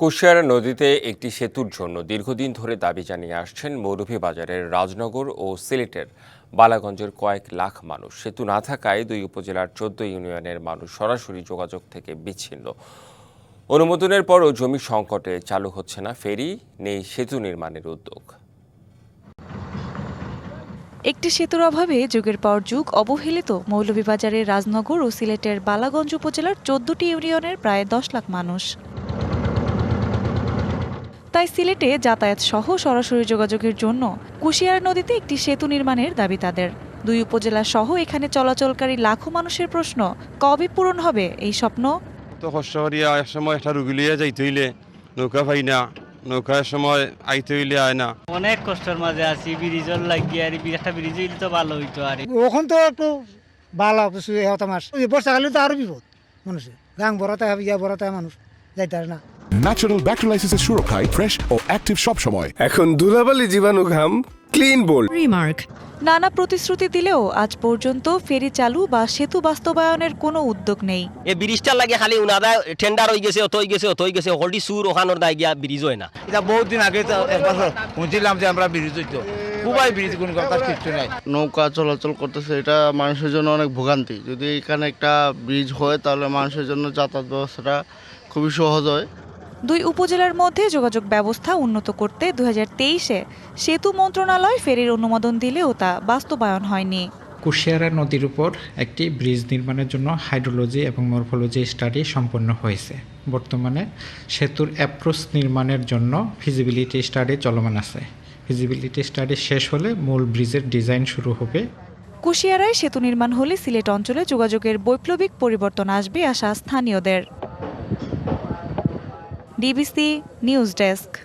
কুশিয়ারা নদীতে একটি সেতুর জন্য দীর্ঘদিন ধরে দাবি জানিয়ে আসছেন মৌলভীবাজারের রাজনগর ও সিলেটের বালাগঞ্জের কয়েক লাখ মানুষ। সেতু না থাকায় দুই উপজেলার চোদ্দ ইউনিয়নের মানুষ সরাসরি যোগাযোগ থেকে বিচ্ছিন্ন। অনুমোদনের পরও জমি সংকটে চালু হচ্ছে না, ফেরি নেই সেতু নির্মাণের উদ্যোগ। একটি সেতুর অভাবে যুগের পর যুগ অবহেলিত মৌলভীবাজারের রাজনগর ও সিলেটের বালাগঞ্জ উপজেলার চোদ্দটি ইউনিয়নের প্রায় দশ লাখ মানুষ। তাই সিলেটে যাতায়াত সহ সরাসরি যোগাযোগের জন্য কুশিয়ারা নদীতে একটি সেতু নির্মাণের দাবি তাদের। দুই উপজেলা সহ এখানে চলাচলকারী লাখো মানুষের প্রশ্ন কবে পূরণ হবে এই স্বপ্ন? তো কষ্ট এক সময় একটা রুগী যাইতে হইলে নৌকা পাই না নৌকার সময় আইতে হইলে আয় না। অনেক কষ্টের মাঝে আছি ব্রিজের লাগিয়ে আর একটা ব্রিজ হইলে তো ভালো হইতো আর। ওখান তো একটু ভালো কিছু বর্ষাকালে তো আরও বিপদ মানুষের। গাং বড়াতে হবে ইয়া বড়াতে মানুষ যাইতে পারে না। ন্যাচারাল ব্যাকটেরিয়ালাইসিসের সুরক্ষায় ফ্রেশ ও অ্যাক্টিভ সব সময় এখন ধুলাবালি জীবাণু ঘাম ক্লিন বোল্ড রিমার্ক নানা প্রতিশ্রুতি দিলেও আজ পর্যন্ত ফেরি চালু বা সেতু বাস্তবায়নের কোনো উদ্যোগ নেই। এই ব্রিজটার লাগে খালি উনাদা টেন্ডার হয়ে গেছে অত হয়ে গেছে অত হয়ে গেছে অলরেডি সুর ওখানোর দায় গিয়া ব্রিজ হয় না। এটা বহুত দিন আগে তো একবার শুনছিলাম যে আমরা ব্রিজ হইতো। খুবই ব্রিজ কোন কথা কিচ্ছু নাই। নৌকা চলাচল করতেছে এটা মানুষের জন্য অনেক ভোগান্তি। যদি এখানে একটা ব্রিজ হয় তাহলে মানুষের জন্য যাতায়াত ব্যবস্থাটা খুবই সহজ হয়। দুই উপজেলার মধ্যে যোগাযোগ ব্যবস্থা উন্নত করতে দু তেইশে সেতু মন্ত্রণালয় ফেরির অনুমোদন দিলেও তা বাস্তবায়ন হয়নি। কুশিয়ারা নদীর উপর একটি ব্রিজ নির্মাণের জন্য হাইড্রোলজি এবং মরফোলজি স্টাডি সম্পন্ন হয়েছে। বর্তমানে সেতুর অ্যাপ্রোচ নির্মাণের জন্য ফিজিবিলিটি স্টাডি চলমান আছে। ফিজিবিলিটি স্টাডি শেষ হলে মূল ব্রিজের ডিজাইন শুরু হবে। কুশিয়ারায় সেতু নির্মাণ হলে সিলেট অঞ্চলে যোগাযোগের বৈপ্লবিক পরিবর্তন আসবে আশা স্থানীয়দের। DBC news desk.